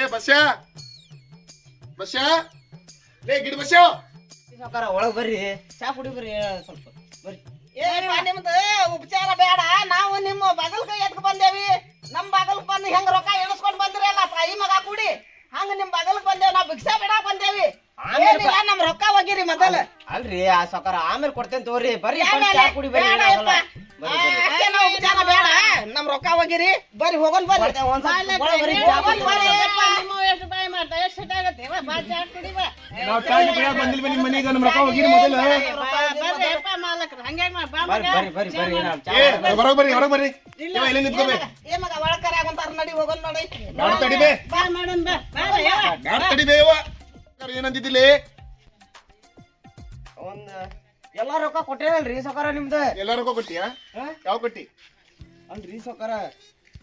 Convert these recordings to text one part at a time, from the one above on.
ಏ ಬಸ್ಯಾ? ಬಸ್ಯಾ? ಲೇ ಗಿಡ ಬಸ್ಯಾ? ಒಳಗೆ ಒಳಗ್ ಬರ್ರಿ. ಚಾ ಕುಡಿ ಬರ್ರಿ ಸ್ವಲ್ಪ. ಬರ್ರಿ. ನಿಮ್ದು ಉಪಚಾರ ಬೇಡ. ನಾವು ನಿಮ್ಮ ಬಾಗಲ್ ಕೈ ಎತ್ಕ ಬಂದೇವಿ. ನಮ್ಮ ಬಾಗಲ್ಕ್ ಬಂದು ಹೆಂಗ್ ರೊಕ್ಕ ಎಣಸ್ಕೊಂಡ್ ಬಂದ್ರಲ್ಲ ತಾಯಿ ಮಗ ಕೂಡಿ. ಹಂಗ ನಿಮ್ಮ ಬಾಗಲ್ಕ್ ಬಂದೇವಿ ನಾವ್ ಭಿಕ್ಷಾ ಬೇಡ ಬಂದೇವಿ. ಏನಿಲ್ಲ ನಮ್ ರೊಕ್ಕ ಹೋಗಿರಿ ಮೊದಲ ಅಲ್ರಿ ಆ ಸಾವ್ಕಾರ ಆಮೇಲೆ ಕೊಡ್ತೇನೆ ತಗೋರಿ ಬರ್ರಿ ಬಂದ್ ಚಾ ಕುಡಿ ಬರ್ರಿ ಬೇಡ ಏನಾಗಲ್ಲ. ಯಪ್ಪ. ಬರ್ರಿ, ಆ, ಬರ್ರಿ. ಅಷ್ಟೇ ನಾವು ಉಪಚಾರ ಬೇಡ ನಮ್ ರೊಕ್ಕ ಹೋಗಿರಿ ಬರ್ರಿ ಹೋಗೋನ್ ಬರ್ರಿ ಕೊಡ್ತೇನೆ, ಒಂದ್ ಸ್ವಲ್ಪ ಒಳಗ್ ಬರ್ರಿ, ಚಾ ಕುಡಿ ಬರ್ರಿ. ನಾವು ಚಾಯ್ ಕುಡಿಯಾಕ ಬಂದಿಲ್ವ ನಿಮ್ಮ ಮನೆಗೆ ನಮ್ಮ ರೊಕ್ಕ ಹೋಗಿರಿ ಮೊದಲ ಬರ್ರಿ ಬರ್ರಿ ಬರ್ರಿ ಬರ್ರಿ ಏನಾಗಲ್ಲ, ಚಾ ಏ ಕುಡಿ ಬರ್ರಿ. ಹೊರಗೆ ಬರ್ರಿ ಹೊರಗೆ ಬರ್ರಿ ಇಲ್ಲ, ಇವ ಇಲ್ಲೇ ನಿಂತ್ಕೋಬೇ ಏ ಮಗ ಒಳಗ್ ಕರೆ ಆಗುಂತಾರ ನಡಿ ಹೋಗೋನ್ ನೋಡಿ ಬ್ಯಾಡ ತಡಿಬೇ ಬಾ ಮಾಡೋನ್ ಏನಂದಿದ್ದಿಲ್ಲಿ? ಒಂದ್ ಎಲ್ಲಾ ರೊಕ್ಕ ಕೊಟ್ಟೇನಲ್ರಿ ಸಕಾರ ನಿಮ್ದ? ಎಲ್ಲ ರೊಕ್ಕ ಕೊಟ್ಟಿಯಾ? ಹಾ? ಯಾವ ಕೊಟ್ಟಿ? ಅಲ್ರಿ ಸಕಾರ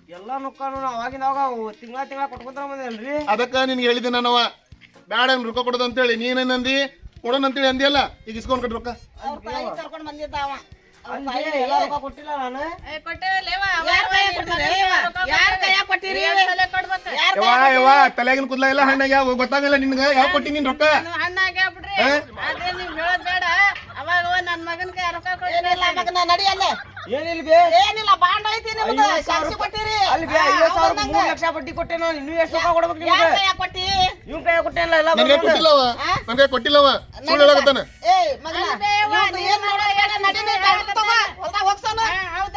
ಎಲ್ಲಾ ರೊಕ್ಕನು ಅವಾಗಿನ ಅವಾಗಿಂದ ಅವಾಗ ತಿಂಗಳ ತಿಂಗಳ ಕೊಟ್ಕೊಂತ ಬಂದಲ್ರಿ ಅದಕ್ಕ ನಿನ್ಗೆ ಹೇಳಿದ್ದೆ ನಾನವ ಬ್ಯಾಡ ರೊಕ್ಕ ಕೊಡೋದು ಅಂತೇಳಿ. ನೀನೇನಂದಿ ಕೊಡೋಣ ಅಂತೇಳಿ ಅಂದಿಯಲ್ಲ? ಈಗ ಇಸ್ಕೊಂಡ್ ಕೊಟ್ಟು ರೊಕ್ಕ. ಅವ್ರ ತಾಯಿ ಕರ್ಕೊಂಡ್ ಬಂದಿದ್ದ ಅವ. ಅವ್ರ ಕುದ್ಲ ಇಲ್ಲ ಹಣ್ಣಾಗ ಯಾವ ಕೊಟ್ಟಿಲ್ಲ ನಾನು? ತಲೆಗಿನ ಗೊತ್ತಾಗಲ್ಲ ನಿನ್ಗ ಯಾವ ಕೊಟ್ಟಿ ನಿನ್ ರೊಕ್ಕ ಕೊಟ್ಟಿಲ್ಲ ನಡಿಯಲ್ಲ ಮಗನ ನಡಿ ಅಲ್ಲೇ. ಏನಿಲ್ಲ ಬೇ? ಏನಿಲ್ಲ ಬಾಂಡ್ ಐತಿ ನಿಮ್ದು ಸಾವಿರ ಸಾಕ್ಷಿ ಕೊಟ್ಟಿರಿ. ಅಲ್ಲಿ ಬೇ ಐವತ್ತು ಸಾವಿರ ಮೂರ್ ಲಕ್ಷ ಬಡ್ಡಿ ಕೊಟ್ಟೆ ನಾನು ಇನ್ನೂ ಎಷ್ಟು ರೊಕ್ಕ ಕೊಡ್ಬೇಕು ಯಾರ್ ನಿಮ್ಗೆ ಕೈಯಾಗ್ ಕೊಟ್ಟಿ? ಇವ್ನ ಕೈ ಕೊಟ್ಟೇನಲ್ಲ ಎಲ್ಲ ನನ್ಗೆ. ಕೊಟ್ಟಿಲ್ಲವ ನನ್ಗೆ ಕೊಟ್ಟಿಲ್ಲವ ಸುಳ್ಳು ಹೇಳಕತ್ತಾನ. ಏಯ್ ಮಗನ ಇವ್ನ್ದು ಏನ್ ಮಾಡೋದ್ ಬೇಡ, ನಡಿ ನೀ ಗಾಡಿ ತಗೋ, ಹೊಲ್ದಾಗ್ ಹೋಗ್ಸೋನು.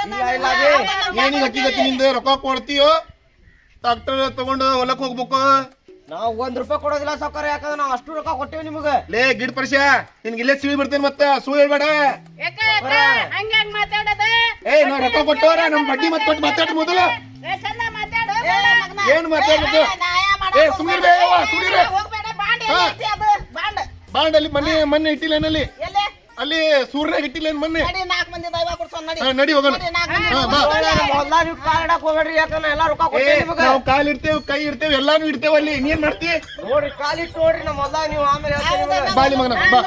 ಇಲ್ಲ ಇಲ್ಲ ಬೇ. ಏನಿಗೆ ಅಕ್ಕಿ ಗತಿ ನಿಂದ ರೊಕ್ಕ ಕೊಡ್ತೀಯೋ? ಟ್ರಾಕ್ಟರ್ ತಗೊಂಡು ಹೊಲಕ್ ಹೋಗ್ಬೇಕು. ನಾವು ಒಂದ್ ರೂಪಾಯಿ ಕೊಡೋದಿಲ್ಲ ಸಾವುಕಾರ ಯಾಕಂದ್ರೆ ನಾವು ಅಷ್ಟು ರೊಕ್ಕ ಕೊಟ್ಟೇವಿ ನಿಮಗೆ. ಲೇ ಗಿಡ್ ಪರಿಶ ನಿನ್ಗೆ ಇಲ್ಲೇ ಸಿಳಿ ಬಿಡ್ತೇನೆ ಮತ್ತ ಸುಳ್ಳು ಹೇಳ್ಬೇಡ. ಏ ನಾ ರೊಕ್ಕ ಕೊಟ್ಟವರ ನಮ್ ಬಡ್ಡಿ ಮತ್ತೆ ಕೊಟ್ಟು ಮಾತಾಡ್ ಮೊದಲು. ಏ ಮಗನ, ಏನ್ ಮಾತಾಡ್ಬೇಕು? ಏ, ನ್ಯಾಯ ಮಾಡಕ್ ಏ, ಸುಮ್ನಿರ್ ಬೇ, ಯವ್ವ, ಸುಮ್ನಿರ್ ಬೇ. ಹೋಗ್ಬೇಡ, ಬಾಂಡ್ ಅಲ್ಲಿ ಮೊನ್ನೆ ಮೊನ್ನೆ ಇಟ್ಟಿಲ್ಲ ಏನಲ್ಲಿ? ಅಲ್ಲಿ ಸೂರ್ಯನಾಗ ಇಟ್ಟಿಲ್ಲ ಏನ್ ಮೊನ್ನೆ? ನಾಲ್ಕು ಮಂದಿ ದೈವ ನಡಿ. ಹೋಗೋಣ ಕಾಲ್ ಹೋಗ್ಬೇಡ್ರಿ ಯಾಕಂದ್ರೆ ಎಲ್ಲಾ ರೊಕ್ಕ ನಿಮಗೆ ನಾವು ಕಾಲ್ ಇಡ್ತೇವ್ ಕೈ ಇರ್ತೇವೆ ಎಲ್ಲಾನು ಇರ್ತೇವೆ ಅಲ್ಲಿ ನೀನ್ ಮಾಡ್ತಿ ನೋಡ್ರಿ ಕಾಲಿಟ್ಟು ನೋಡ್ರಿ ನಮ್ಮ ಮೊದ್ಲ ನೀವು ಆಮೇಲೆ ಹೇಳ್ತೀನಿ ಬಾಲಿ ಮಗನ ಬಾ.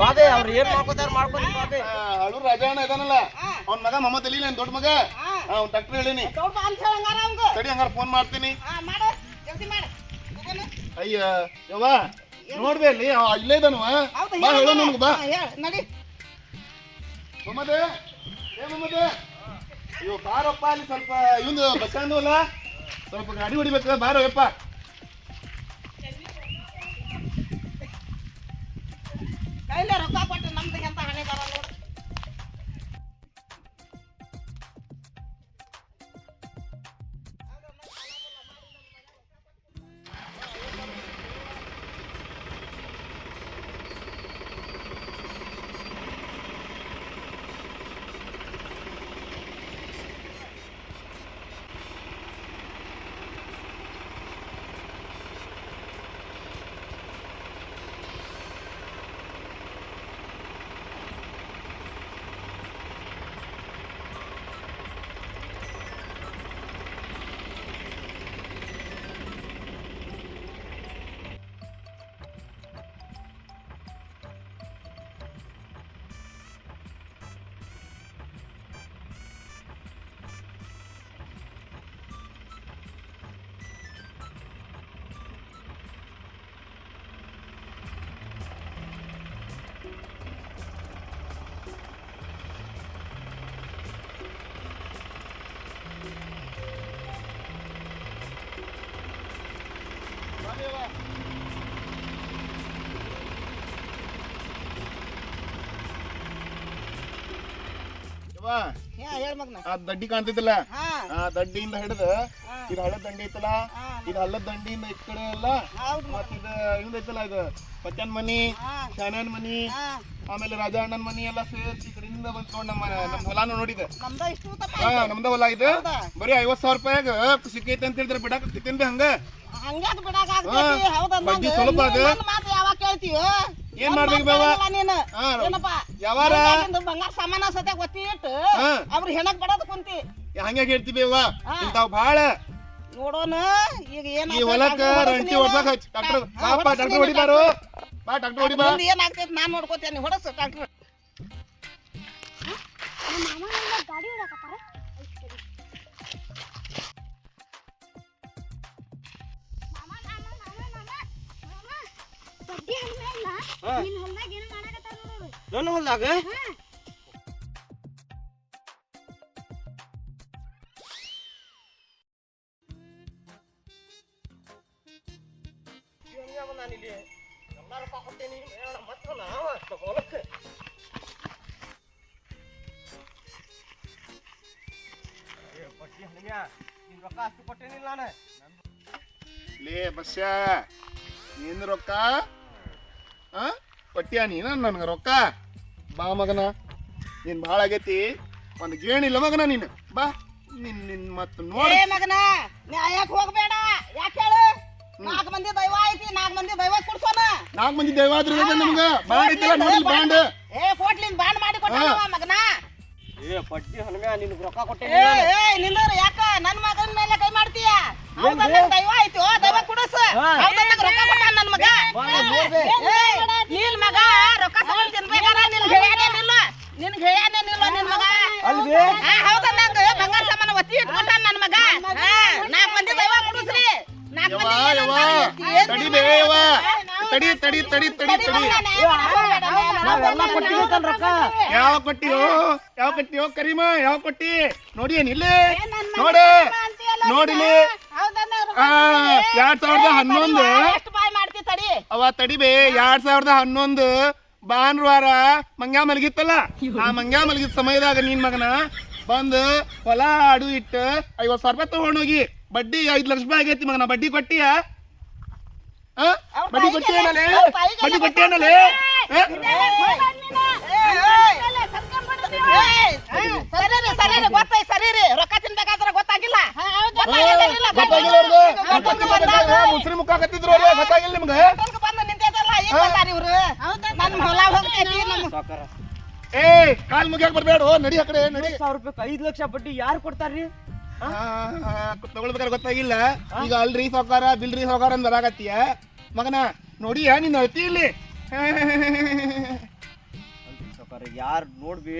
ಬಾಬೆ ಅವ್ರು ಏನ್ ಮಾಡ್ಕೋತಾರ ಮಾಡ್ಕೊಂಡು ಬಾಬೆ ಅಳು ರಾಜಣ್ಣ ಇದಾನಲ್ಲ ಅವ್ನ ಮಗ ಮಮ್ಮತ್ ಅಲಿ ನನ್ ದೊಡ್ಡ ಮಗ ಅವ್ನ ಡಾಕ್ಟರ್ ಹೇಳಿನಿ. ಸರಿ ಹಂಗಾರ ಫೋನ್ ಮಾಡ್ತೀನಿ ಅಯ್ಯ ಯವ್ವ ಅಲ್ಲಿ ಅವ ಇಲ್ಲೇ ಇದಾನವ ಹೌದು, ಬಾ. ಹೇಳು ಬಾ ನಡಿ. ಮಮ್ಮದೆ ಏ ಮಮ್ಮದೆ ಅಯ್ಯೋ ಬಾರಪ್ಪ ಅಲ್ಲಿ ಸ್ವಲ್ಪ ಇವಂದು ಬಸ್ ಸ್ಟ್ಯಾಂಡ್ ಅಲ್ಲ. ಸ್ವಲ್ಪ ಗಾಡಿ ಹೊಡಿಬೇಕ? ಬಾರೋ ಯಪ್ಪ. ಕೈಲೇ ರೊಕ್ಕ ಕೊಟ್ಟು ನಮ್ದು ಎಂತ ಹಣೆ ಬರ ನೋಡು. ಆ ದಡ್ಡಿ ಕಾಣ್ತಿದ್ದಲ್ಲ ಆ ದಡ್ಡಿಯಿಂದ ಹಿಡಿದು. ಇದು ಹಳೆ ದಂಡಿ ಐತಲ್ಲ? ಇದು ಅಲ್ಲ ದಂಡಿಯಿಂದ ಈ ಕಡೆ ಎಲ್ಲ. ಮತ್ತಿದ ಮತ್ತ ಇದು ಇವ್ದು ಐತಲ್ಲ ಇದು ಪಚ್ಚನ್ ಮನಿ ಶಾನನ್ ಮನಿ ಆಮೇಲೆ ರಾಜ ಅಣ್ಣನ್ ಮನಿ ಎಲ್ಲ ಸೇರಿಸಿ ಈ ಕಡೆಯಿಂದ ಬಂದ್ ತಗೊಂಡ್ ನಮ್ಮ ನಮ್ಮ ಹೊಲಾನು ನೋಡಿದೆ. ಹಾ ನಮ್ದ ಹೊಲ ಇದು? ಬರೀ ಐವತ್ ಸಾವಿರ ರೂಪಾಯಾಗ ಸಿಕ್ಕೈತೆ ಅಂತ ಹೇಳಿದ್ರೆ ಬಿಡಾಕ ತಿಂದೆ ಹಂಗ? ಬಡ್ಡಿ? ಸ್ವಲ್ಪ ಅದು. ಏನ್ ಮಾಡ್ಬೇಕು ಬೇವ? ಯಾವಾರ? ಬಂಗಾರ ಸಾಮಾನ ಸತ್ಯ ಗೊತ್ತಿ ಹಾ. ಅವ್ರು ಹೆಣಕ್ ಬಡದ್ ಕುಂತಿ. ಹಂಗಾಗಿ ಹೇಳ್ತೀವಿ ಅವ್ವ. ಇಂತಾವ್ ಬಾಳ ನೋಡೋಣ. ಈಗ ಏನ್ ಈ ಹೊಲಕ್ಕ ರಂಟಿ ಹೊಡ್ಸಕ್ ಹಚ್ ಡಾಕ್ಟರ್ ಬಾಪ ಡಾಕ್ಟರ್ ಹೊಡಿಬಾರು. ಬಾ ಡಾಕ್ಟರ್ ಹೊಡಿಬಾ ಏನಾಗ್ತೈತಿ ನಾನ್ ನೋಡ್ಕೋತೇನೆ ಹೊಡಸ್ ಡಾಕ್ಟರ್. ನಮ್ಮ ಮಾಮ ರೊಕ್ಕ ಅಷ್ಟು ಕೊಟ್ಟೇನಿಲ್ಲ ನಾನು ಲೇ ಬಸ್ಯ ನೀನ್ ರೊಕ್ಕ? ಆ? ಕೊಟ್ಟಿಯ ನೀನ ನನ್ಗೆ ರೊಕ್ಕ? ಬಾ ಮಗನ ನೀನ್ ಭಾಳ ಆಗೈತಿ. ಒಂದು ಗೇಣಿಲ್ಲ ಮಗನ ನೀನು. ಬಾ ನಿನ್ ನಿನ್ ಮತ್ ನೋಡಿ. ಏ ಮಗನ ಯಾಕೆ ಹೋಗ್ಬೇಡ? ಯಾಕೆ ಹೇಳು? ನಾಲ್ಕು ಮಂದಿ ದೈವ ಐತಿ ನಾಲ್ಕು ಮಂದಿ ದೈವ ಕುಡ್ಸೋಣ. ನಾಲ್ಕು ಮಂದಿ ದೈವಾದ್ರು ನಮ್ಗ? ಬಾಂಡ್ ಐತಿಲ್ಲ ನೋಡಿ ಬಾಂಡ್. ಏ ಕೋಟ್ಲಿಂದ ಬಾಂಡ್ ಮಾಡಿ ಕೊಟ್ಟಾನವ ಮಗನ. ಏ ಪಟ್ಟಿ ಹಣ್ಣಿಯ ನಿನ್ ರೊಕ್ಕ ಕೊಟ್ಟೆ ಕೊಟ್ಟೇನಿ ಏ ನಿಲ್ಲರ ಯಾಕ? ನನ್ ಮಗನ ಮೇಲೆ ಕೈ ಮಾಡ್ತೀಯ ಹೌದಾ ನನ್ ದೈವ ಆಯ್ತು ದೈವ ಕುಡಸ ರೊಕ್ಕ ಕೊಟ್ಟಾನ ನನ್ ಮಗ ನಿನ್ ಮಗ ರೊಕ್ಕ ತಗೊಂಡ್ ತಿನ್ಬೇಕಾರ ನಿನ್ ಹೇಳ್ಯಾನೆ ನಿಲ್ಲ ನಿನ್ ಹೇಳ್ಯಾನೆ ನಿಲ್ಲ ನಿನ್ ಮಗ ಹೌದ ನಂಗ ಬಂಗಾರ ಸಾಮಾನ ಒತ್ತಿ ಇಟ್ಕೊಟ್ಟಾನ ನನ್ ಮಗ ನಾಲ್ಕ್ ಮಂದಿ ದೈವ ಕುಡಸ್ರಿ ನಾಲ್ಕ್ ಮಂದಿ ಯವ್ವ ಏನ್ ತಡಿ ಬೇ ಯವ್ವ ತಡಿ ತಡಿ ತಡಿ ತಡಿ ತಡಿ ನಾವೆಲ್ಲ ಪಟ್ಟಿ ರೊಕ್ಕ ಯಾವ ಕೊಟ್ಟಿಯೋ ಯಾವ ಕೊಟ್ಟಿಯೋ ಕರಿಮ ಯಾವ ಕೊಟ್ಟಿ? ನೋಡಿ ಏನಿಲ್ಲ ನೋಡಿ. ನೋಡಿಲಿ ಆ ಎರಡ್ ಸಾವಿರದ ಹನ್ನೊಂದು. ಮಾಡ್ತಿ ತಡಿ. ಅವ ತಡಿಬೇ ಎರಡ್ ಸಾವಿರದ ಹನ್ನೊಂದು ಭಾನುವಾರ ಮಂಗ್ಯಾ ಮಲಗಿತ್ತಲ್ಲ? ಆ ಮಂಗ್ಯಾ ಮಲಗಿದ ಸಮಯದಾಗ ನಿನ್ ಮಗನ ಬಂದು ಹೊಲ ಅಡು ಇಟ್ಟು ಐವತ್ ಸಾವಿರ ರೂಪಾಯಿ ತಗೊಂಡೋಗಿ ಬಡ್ಡಿ ಐದ್ ಲಕ್ಷ ರೂಪಾಯಿ ಆಗೈತಿ ಮಗನ. ಬಡ್ಡಿ ಕೊಟ್ಟಿಯ? ಬಡ್ಡಿ ಕೊಟ್ಟಿಯನಲ್ಲೇ ಬಡ್ಡಿ ಕೊಟ್ಟಿಯನಲ್ಲೇ ಆ? ಸರಿ ಸರಿ ಸರಿ ರೀ ರೊಕ್ಕ ತಿನ್ಬೇಕಾದ್ರೆ ಗೊತ್ತಾಗಿಲ್ಲ. ಮುಸ್ರಿ ಮುಖ ಕತ್ತಿದ್ರು ಗೊತ್ತಾಗಿಲ್ಲ ನಿಮ್ಗೆ? ಬಂದು ನಿಂತೈತಲ್ಲ, ಈಗ ಬಂದಾರ ಇವ್ರು. ನನ್ ಹೊಲ ಹೋಗ್ತೈತಿ, ಏ ಕಾಲ್ ಮುಗಿಯಾಗ ಬರ್ಬೇಡ. ನಡಿ ಆ ಕಡೆ ನಡಿ. ಸಾವಿರ ರೂಪಾಯಿ ಐದು ಲಕ್ಷ ಬಡ್ಡಿ ಯಾರು ಕೊಡ್ತಾರ್ರಿ? ತಗೊಳ್ಬೇಕಾದ್ರೆ ಗೊತ್ತಾಗಿಲ್ಲ. ಈಗ ಅಲ್ರಿ ಬಿಲ್ ಬಿಲ್ರಿ ಸಾವ್ಕಾರ ಅಂತ ಬರಾಕತ್ತೀಯ? ಮಗನ ನೋಡಿ ನಿನ್ನ ಅತಿ ಇಲ್ಲಿ? ಯಾರು ನೋಡ್ಬಿ?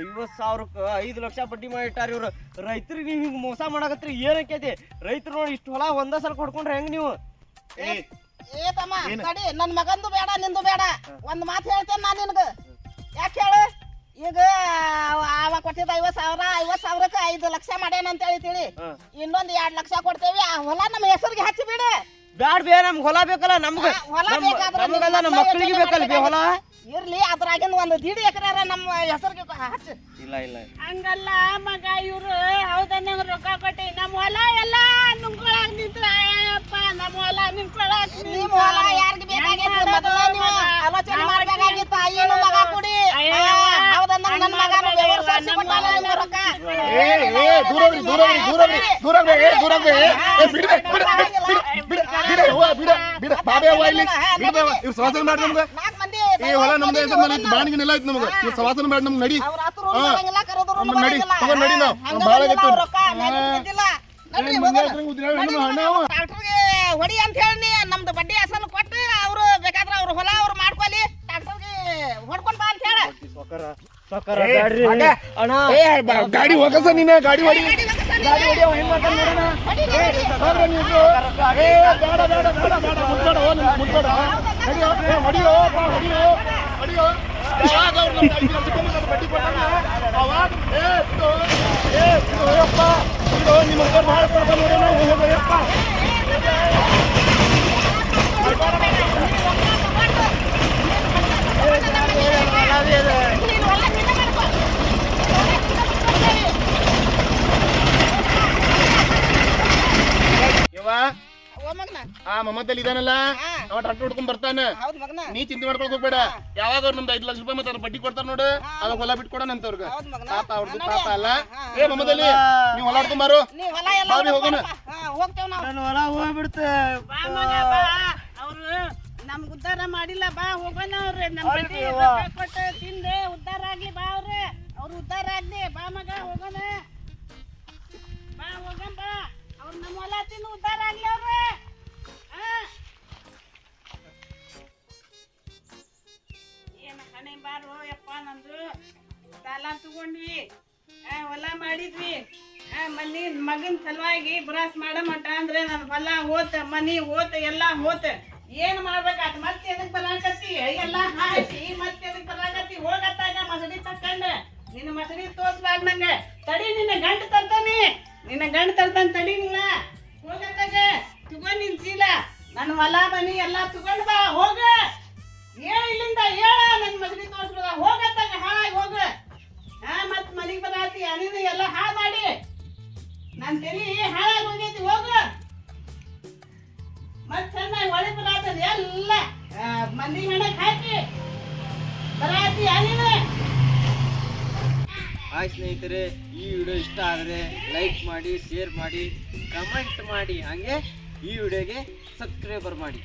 ಐವತ್ ಸಾವಿರಕ್ಕೆ ಐದು ಲಕ್ಷ ಬಡ್ಡಿ ಮಾಡಿಟ್ಟಾರ ಇವ್ರು. ರೈತರಿಗೆ ನೀವು ಹಿಂಗೆ ಮೋಸ ಮಾಡಕತ್ರಿ ಏನಕ್ಕೈತಿ? ರೈತರು ನೋಡಿ ಇಷ್ಟು ಹೊಲ ಒಂದ ಸಲ ಕೊಡ್ಕೊಂಡ್ರೆ ಹೆಂಗ್ ನೀವು? ಏ ಏ ತಮ್ಮ ನನ್ ಮಗಂದು ಬೇಡ ನಿಂದು ಬೇಡ. ಒಂದ್ ಮಾತು ಹೇಳ್ತೇನೆ ನಾನು ನಿನ್ಗ. ಯಾಕೆ ಹೇಳು? ಈಗ ಅವ- ಕೊಟ್ಟಿದ್ದ ಐವತ್ ಸಾವಿರ ಐವತ್ ಸಾವಿರಕ್ಕೆ ಐದು ಲಕ್ಷ ಮಾಡ್ಯಾನ ಅಂತ ಹೇಳಿ ತಿಳಿ. ಹಾ. ಇನ್ನೊಂದ್ ಎರಡ್ ಲಕ್ಷ ಕೊಡ್ತೇವಿ. ಆ ಹೊಲ ನಮ್ಮ ಹೆಸರಿಗೆ ಹಚ್ಚಿ ಬಿಡು. ಬ್ಯಾಡ್ ಬೇ ನಮ್ಗೆ ಹೊಲ ಬೇಕಲ್ಲ ನಮ್ಗೆ. ಆ, ಹೊಲ ನಮ್- ಬೇಕಾದ್ರೆ ನಮ್ಗಲ್ಲ ನಮ್ಮ ಮಕ್ಕಳಿಗೆ ಬೇಕಲ್ಲ ಬೇ ಹೊಲ? ಇರ್ಲಿ ಅದ್ರಾಗಿಂದ ಒಂದು ದೀಡ್ ಎಕರೆ ನಮ್ಮ ಹೆಸರಿಗೆ ಹಚ್ಚ. ಇಲ್ಲ ಇಲ್ಲ ಹಂಗಲ್ಲ ಮಗ ಇವ್ರು. ಹೌದನ್ನ ರೊಕ್ಕ ಕೊಟ್ಟಿ. ನಮ್ಮ ಹೊಲ ಎಲ್ಲ ನುಂಗ್ಕೊಳಕ್ ನಿಂತ್ರ. ಅಯ್ಯಪ್ಪ ನಮ್ಮ ಹೊಲ ನಿಂತ್ಕೊಳಕ್ ನಿಮ್ ಹೊಲ ಯಾರಿಗೆ ಬೇಕಾಗಿತ್ತು? ಮೊದಲ ನೀವು ಆಲೋಚನೆ ಮಾಡ್ಬೇಕಾಗಿತ್ತು ಮಗ ಕುಡಿ ಹೌದನ್ನ ನನ್ನ ಮಗನು ಬೆವರು ಸಾರ್ಸಿ ಕೊಟ್ಟಾನ ನಿಮ್ಮ ರೊಕ್ಕ ಏ ಏ ದೂರ ಹೋಗ್ರಿ ದೂರ ಹೋಗ್ರಿ ದೂರ ಹೋಗ್ರಿ ದೂರ ಹೋಗ್ರಿ ಏ ದೂರ ಹೋಗ್ರಿ ಏ ಬಿಡ್ಬೇ ಬಿಡ ಬಿಡ ಬಿಡ ಬಿಡ ಹೂವ ಬಿಡ ಬಿಡ ಬಾಬೆ ಹೂವ ಇಲ್ಲಿ ಬಿಡ ಇವ್ರು ಸವಾಸನ ಮಾಡಿ ನಮ್ಗೆ. ಈ ಹೊಲ ನಮ್ದು ಅಂತ ಮನೆ ಬಾಣಿಗೆ ನೆಲ ಐತಿ ನಮ್ಗೆ. ಇವ್ರು ಸವಾಸನ ಮಾಡಿ ನಮ್ಗೆ ನಡಿ. ನಡಿ, ತಗೊಂಡ್ ನಡಿ ನಾವು. ಹಂಗ ಭಾಳ ಹೊಡಿ ಅಂತ ಹೇಳಿ ನಮ್ದು ಬಡ್ಡಿ ಅಸಲು ಕೊಟ್ಟು ಅವ್ರು ಬೇಕಾದ್ರೆ ಅವ್ರ ಹೊಲ ಅವ್ರು ಮಾಡ್ಕೊಲಿ ಡಾಕ್ಟರ್ಗೆ ಹೊಡ್ಕೊಂಡ್ ಬಾ ಅಂತ ಹೇಳ ಸಾಕಾರ ಸಾಕಾರ ಏ, ಬ್ಯಾಡ್ರಿ ಮಗ. ಅಣ್ಣ ಏ ಬ- ಗಾಡಿ ಹೋಗಸ ನೀನ ಗಾಡಿ ಹೊಡಿ ಗಾಡಿ ಹೊಡಿ ಅವ ಹೆಂಗ್ ಮಾಡ್ತಾನೆ ನೋಡೋಣ ಹೋಗ್ರಿ ನೀವು. ಏ ಬೇಡ ಬೇಡ ಬೇಡ ಬೇಡ ಮುಟ್ಬೇಡ ಓ ನಿಮ್ಗೆ ಮುಟ್ಬೇಡ ನಡಿಯೋ ಏ ಹೊಡಿಯೋ ಬಾ ಹೊಡಿಯೋ ಹೊಡಿಯೋ ಯಾವಾಗ ಅವ್ರು ನಮ್ಗೆ ಐದು ಲಕ್ಷ ರೂಪಾಯಿ ನಮ್ಗೆ ಬಡ್ಡಿ ಕೊಟ್ಟಾನ ಅವಾಗ ಏ ಬಿಡು ಏ ಬಿಡು ಯಪ್ಪ ಬಿಡು ನಿಮ್ಮ ಹತ್ರ ಭಾಳ ಕೊಡ್ಬ ನೋಡೋಣ ಹೋಗೋ ಯಪ್ಪ ನೀನು ಹೊಲ ನಿನ್ನ ಮಾಡ್ಕೊ. ಹೊಲ ನಿನ್ನ ಮಾಡ್ಕೊಳ್ತೇವೆ. ಯವ್ವ ಓ ಮಗನ ಆ ಮಮ್ಮದಲ್ಲಿ ಇದಾನಲ್ಲ. ಅವ ಟ್ರಾಕ್ಟರ್ ಹುಡ್ಕೊಂಡ್ ಬರ್ತಾನೆ. ಹೌದ್ ಮಗನ. ನೀ ಚಿಂತೆ ಮಾಡ್ಕೊಳಕ್ ಹೋಗ್ಬೇಡ. ಯಾವಾಗ ಅವ್ರು ನಮ್ದು ಐದು ಲಕ್ಷ ರೂಪಾಯಿ ಮತ್ತೆ ಬಡ್ಡಿ ಕೊಡ್ತಾರ ನೋಡು. ಅವಾಗ ಹೊಲ ಬಿಟ್ಕೊಡೋಣ ಅಂತ ಅವ್ರಿಗೆ. ಹೌದ್ ಮಗನ. ಪಾಪ ಅವ್ರದ್ದು ತಾತ ಅಲ್ಲ. ಏ ಮಮ್ಮದಲ್ಲಿ ನೀವು ಹೊಲ ಹೊಡ್ಕೊಂಬಾರು ನೀ ಹೊಲ ಎಲ್ಲ ಹೋಗೋಣ. ಹಾ ಹೋಗ್ತೇವ್ ನಾವು. ನನ್ನ ಹೊಲ ಹೋಗ್ಬಿಡ್ತೆ. ಬಾ ಮಗ ಬಾ. ಅವ್ರು ನಮ್ಗ್ ಉದ್ಧಾರ ಮಾಡಿಲ್ಲ ಬಾ ಹೋಗೋಣ ಅವ್ರೆ. ನಮ್ಮ ಬಡ್ಡಿ ಕೊಟ್ಟು ತಿಂದೆ ಉದ್ಧಾರ ಆಗ್ಲಿ ಬಾ ಅವ್ರೆ. ಅವ್ರು ಉದ್ಧಾರ ಆಗ್ಲಿ. ಬಾ ಮಗ ಹೋಗೋಣ. ಬಾ ಹೋಗೋಣ ಬಾ. ಅವ್ರು ನಮ್ಮ ಹೊಲ ತಿಂದು ಉದ್ಧಾರ ಆಗ್ಲಿ ಅವ್ರೆ. ಬಾರೋ, ಯಪ್ಪ ನಂದು. ಸಾಲ ತಗೊಂಡ್ವಿ. ಹೊಲ ಮಾಡಿದ್ವಿ. ಮನಿ ಮಗನ ಸಲುವಾಗಿ ಬ್ರಾಸ್ ಮಾಡಮಟ ಅಂದ್ರೆ ನನ್ನ ಹೊಲ ಹೋತ, ಮನಿ ಹೋತ, ಎಲ್ಲ ಹೋತ. ಏನ್ ಮಾಡ್ಬೇಕಾತ್ ಮತ್ತೆ ಎದಕ್ ಬರಾಕತ್ತಿ? ಎಲ್ಲ ಹಾಕಿ, ಮತ್ತೆ ಎದಕ್ ಬರಾಕತ್ತಿ? ಹೋಗತ್ತಾಗ ಮಸಡಿ ತಕ್ಕಂಡ. ನಿನ್ನ ಮಸಡಿ ತೋರ್ಸ್ಬಾರ್ದು ನಂಗೆ. ತಡಿ, ನಿನ್ನ ಗಂಟು ತರ್ತಾನೆ. ನಿನ್ನ ಗಂಟು ತರ್ತಾನೆ, ತಡಿ ನಿನ್ನ ಹೋಗತ್ತಾಗ. ತಗೊಂಡ್ ನಿನ್ ಚೀಲ. ನನ್ನ ಹೊಲ, ಮನಿ ಎಲ್ಲ ತಗೊಂಡ್ ಬಾ, ಹೋಗ. ಹೇಳ ಇಲ್ಲಿಂದ ಹೇಳ ನನ್ನ ಮಗನಿಗೆ ತೋರಿಸ್ಬಿಡ ಹೋಗತ್ತಾಗ ಹಾಳಾಗಿ ಹೋಗ. ಹಾ ಮತ್ ಮನಿಗೆ ಬರಾತಿ ಅನಿನ ಎಲ್ಲ ಹಾಳು ಮಾಡಿ. ನನ್ನ ತಲಿ ಹಾಳಾಗಿ ಹೋಗೈತಿ, ಹೋಗು. ಮತ್ ಚೆನ್ನಾಗಿ ಒಳಿ ಬರಾತದ, ಎಲ್ಲ. ಮಂದಿ ಹಣಕ್ ಹಾಕಿ. ಬರಾತಿ ಅನಿನ ಹಾಯ್ ಸ್ನೇಹಿತರೆ, ಈ ವಿಡಿಯೋ ಇಷ್ಟ ಆದರೆ ಲೈಕ್ ಮಾಡಿ, ಶೇರ್ ಮಾಡಿ, ಕಮೆಂಟ್ ಮಾಡಿ, ಹಾಗೆ ಈ ವಿಡಿಯೋಗೆ ಸಬ್ಸ್ಕ್ರೈಬರ್ ಮಾಡಿ.